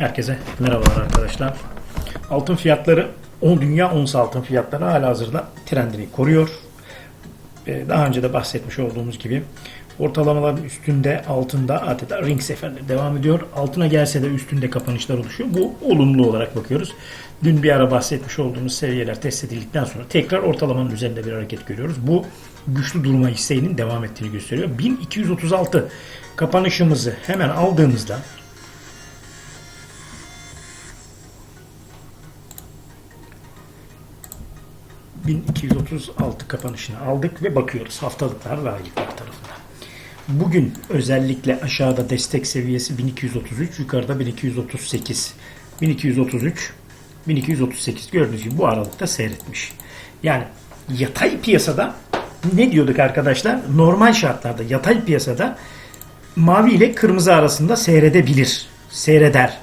Herkese merhabalar arkadaşlar. Altın fiyatları, o dünya ons altın fiyatları hala hazırda trendini koruyor. Ee, Daha önce de bahsetmiş olduğumuz gibi ortalamaların üstünde altında adeta ring seferleri devam ediyor. Altına gelse de üstünde kapanışlar oluşuyor. Bu olumlu olarak bakıyoruz. Dün bir ara bahsetmiş olduğumuz seviyeler test edildikten sonra tekrar ortalamanın üzerinde bir hareket görüyoruz. Bu güçlü durma isteğinin devam ettiğini gösteriyor. 1236 kapanışımızı hemen aldığımızda ...1236 kapanışını aldık ve bakıyoruz haftalıklar ve aylıklar tarafından. Bugün özellikle aşağıda destek seviyesi 1233, yukarıda 1238. 1233, 1238 gördüğünüz gibi bu aralıkta seyretmiş. Yani yatay piyasada ne diyorduk arkadaşlar? Normal şartlarda yatay piyasada mavi ile kırmızı arasında seyredebilir. Seyreder.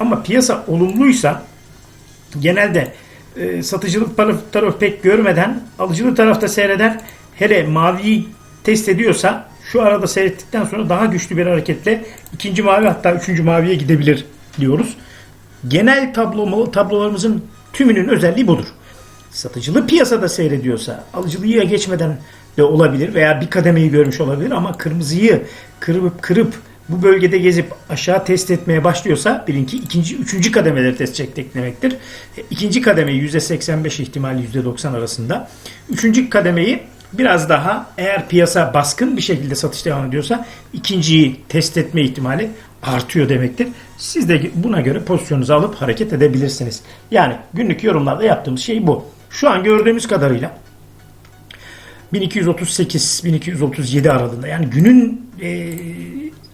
Ama piyasa olumluysa genelde e, satıcılık tarafı, pek görmeden alıcılı tarafta seyreder. Hele maviyi test ediyorsa şu arada seyrettikten sonra daha güçlü bir hareketle ikinci mavi hatta üçüncü maviye gidebilir diyoruz. Genel tablo, tablolarımızın tümünün özelliği budur. Satıcılı piyasada seyrediyorsa alıcılıya geçmeden de olabilir veya bir kademeyi görmüş olabilir ama kırmızıyı kırıp kırıp bu bölgede gezip aşağı test etmeye başlıyorsa birinki ikinci, üçüncü kademeleri test edecek demektir. E, İkinci kademeyi %85 ihtimali %90 arasında. Üçüncü kademeyi biraz daha eğer piyasa baskın bir şekilde satış devam ediyorsa ikinciyi test etme ihtimali artıyor demektir. Siz de buna göre pozisyonunuzu alıp hareket edebilirsiniz. Yani günlük yorumlarda yaptığımız şey bu. Şu an gördüğümüz kadarıyla 1238-1237 aralığında yani günün e,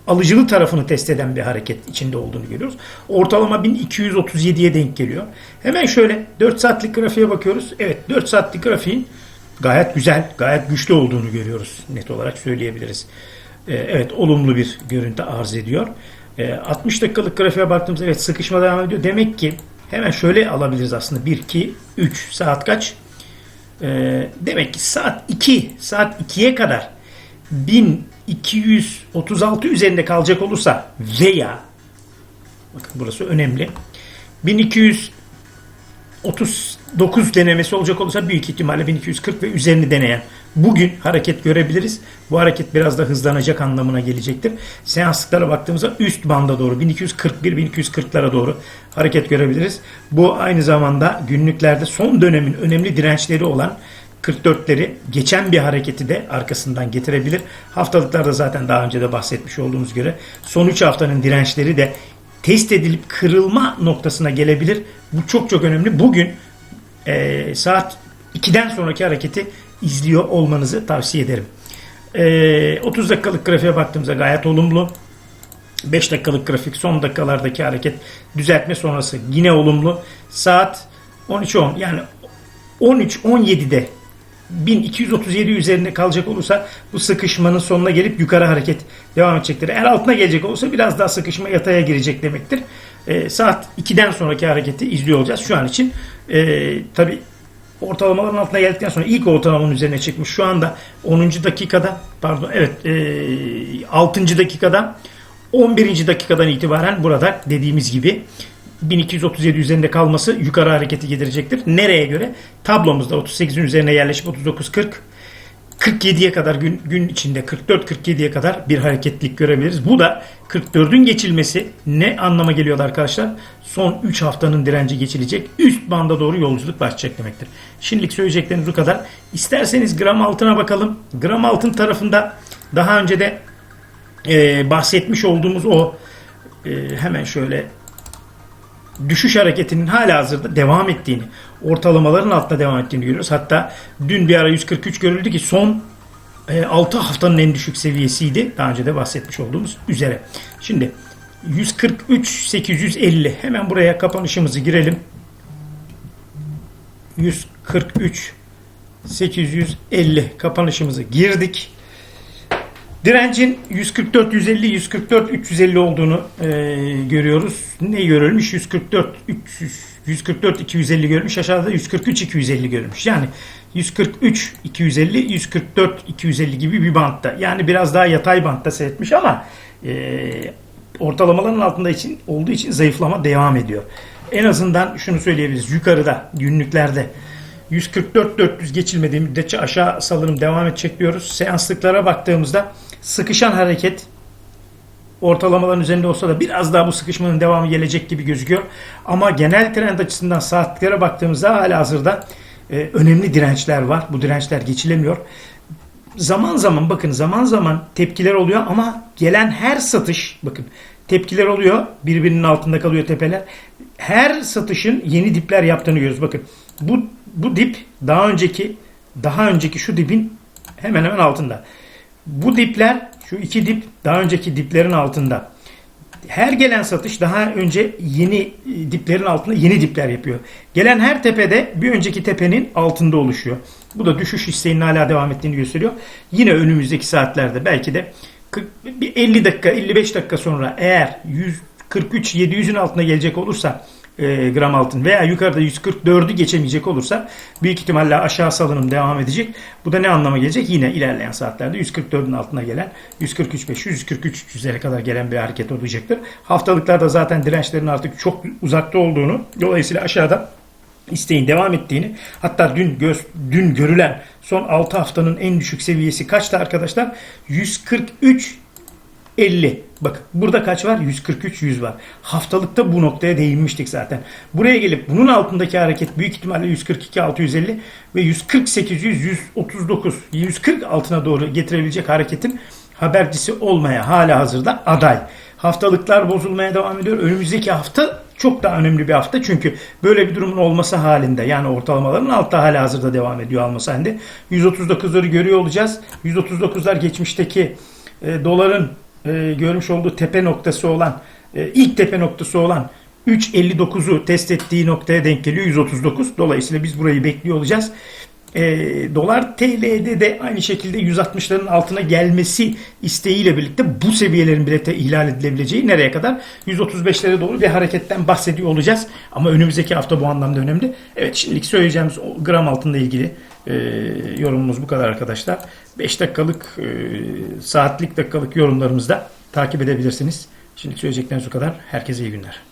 alıcılı tarafını test eden bir hareket içinde olduğunu görüyoruz. Ortalama 1237'ye denk geliyor. Hemen şöyle 4 saatlik grafiğe bakıyoruz. Evet 4 saatlik grafiğin gayet güzel, gayet güçlü olduğunu görüyoruz. Net olarak söyleyebiliriz. E, evet olumlu bir görüntü arz ediyor. E, 60 dakikalık grafiğe baktığımızda evet sıkışma devam ediyor. Demek ki hemen şöyle alabiliriz aslında. 1, 2, 3 saat kaç? E, demek ki saat 2, saat 2'ye kadar 1236 üzerinde kalacak olursa veya bakın burası önemli. 1239 denemesi olacak olursa büyük ihtimalle 1240 ve üzerini deneyen bugün hareket görebiliriz. Bu hareket biraz da hızlanacak anlamına gelecektir. Seanslıklara baktığımızda üst banda doğru 1241-1240'lara doğru hareket görebiliriz. Bu aynı zamanda günlüklerde son dönemin önemli dirençleri olan 44'leri geçen bir hareketi de arkasından getirebilir. Haftalıklarda zaten daha önce de bahsetmiş olduğumuz göre son 3 haftanın dirençleri de test edilip kırılma noktasına gelebilir. Bu çok çok önemli. Bugün e, saat 2'den sonraki hareketi izliyor olmanızı tavsiye ederim. E, 30 dakikalık grafiğe baktığımızda gayet olumlu. 5 dakikalık grafik son dakikalardaki hareket düzeltme sonrası yine olumlu. Saat 13.10 yani 13-17'de 1237 üzerinde kalacak olursa bu sıkışmanın sonuna gelip yukarı hareket devam edecektir. Eğer altına gelecek olursa biraz daha sıkışma yataya girecek demektir. E, saat 2'den sonraki hareketi izliyor olacağız. Şu an için e, tabi ortalamaların altına geldikten sonra ilk ortalamanın üzerine çıkmış. Şu anda 10. dakikada pardon evet e, 6. dakikada 11. dakikadan itibaren burada dediğimiz gibi 1237 üzerinde kalması yukarı hareketi getirecektir. Nereye göre? Tablomuzda 38'in üzerine yerleşip 39-40 47'ye kadar gün, gün içinde 44-47'ye kadar bir hareketlik görebiliriz. Bu da 44'ün geçilmesi ne anlama geliyor arkadaşlar? Son 3 haftanın direnci geçilecek. Üst banda doğru yolculuk başlayacak demektir. Şimdilik söyleyeceklerimiz bu kadar. İsterseniz gram altına bakalım. Gram altın tarafında daha önce de e, bahsetmiş olduğumuz o e, hemen şöyle düşüş hareketinin hala hazırda devam ettiğini, ortalamaların altında devam ettiğini görüyoruz. Hatta dün bir ara 143 görüldü ki son 6 haftanın en düşük seviyesiydi. Daha önce de bahsetmiş olduğumuz üzere. Şimdi 143 850 hemen buraya kapanışımızı girelim. 143 850 kapanışımızı girdik. Direncin 144 150 144 350 olduğunu e, görüyoruz. Ne görülmüş? 144 300 144 250 görmüş. Aşağıda 143 250 görmüş. Yani 143 250 144 250 gibi bir bantta. Yani biraz daha yatay bantta seyretmiş ama e, ortalamaların altında için olduğu için zayıflama devam ediyor. En azından şunu söyleyebiliriz. Yukarıda, günlüklerde 144-400 geçilmediği müddetçe aşağı salınım devam edecek diyoruz. Seanslıklara baktığımızda sıkışan hareket ortalamaların üzerinde olsa da biraz daha bu sıkışmanın devamı gelecek gibi gözüküyor. Ama genel trend açısından saatlere baktığımızda hala hazırda e, önemli dirençler var. Bu dirençler geçilemiyor. Zaman zaman bakın zaman zaman tepkiler oluyor ama gelen her satış bakın tepkiler oluyor birbirinin altında kalıyor tepeler. Her satışın yeni dipler yaptığını görüyoruz. Bakın bu bu dip daha önceki daha önceki şu dipin hemen hemen altında. Bu dipler şu iki dip daha önceki diplerin altında. Her gelen satış daha önce yeni e, diplerin altında yeni dipler yapıyor. Gelen her tepede bir önceki tepenin altında oluşuyor. Bu da düşüş isteğinin hala devam ettiğini gösteriyor. Yine önümüzdeki saatlerde belki de 40, bir 50 dakika 55 dakika sonra eğer 143 700'ün altına gelecek olursa e, gram altın veya yukarıda 144'ü geçemeyecek olursa büyük ihtimalle aşağı salınım devam edecek. Bu da ne anlama gelecek? Yine ilerleyen saatlerde 144'ün altına gelen 143 500 143 300'lere kadar gelen bir hareket olacaktır. Haftalıklarda zaten dirençlerin artık çok uzakta olduğunu dolayısıyla aşağıda isteğin devam ettiğini hatta dün göz, dün görülen son 6 haftanın en düşük seviyesi kaçtı arkadaşlar? 143 50. Bak burada kaç var? 143 100 var. Haftalıkta bu noktaya değinmiştik zaten. Buraya gelip bunun altındaki hareket büyük ihtimalle 142 650 ve 148 100 139 140 altına doğru getirebilecek hareketin habercisi olmaya hala hazırda aday. Haftalıklar bozulmaya devam ediyor. Önümüzdeki hafta çok daha önemli bir hafta çünkü böyle bir durumun olması halinde yani ortalamaların altta hala hazırda devam ediyor alması halinde 139'ları görüyor olacağız. 139'lar geçmişteki e, doların e, görmüş olduğu tepe noktası olan e, ilk tepe noktası olan 3.59'u test ettiği noktaya denk geliyor 139. Dolayısıyla biz burayı bekliyor olacağız. E, dolar TL'de de aynı şekilde 160'ların altına gelmesi isteğiyle birlikte bu seviyelerin bile te- ihlal edilebileceği nereye kadar 135'lere doğru bir hareketten bahsediyor olacağız. Ama önümüzdeki hafta bu anlamda önemli. Evet şimdilik söyleyeceğimiz o gram altında ilgili e, yorumumuz bu kadar arkadaşlar. 5 dakikalık e, saatlik dakikalık yorumlarımızda takip edebilirsiniz. Şimdi söyleyeceklerimiz bu kadar. Herkese iyi günler.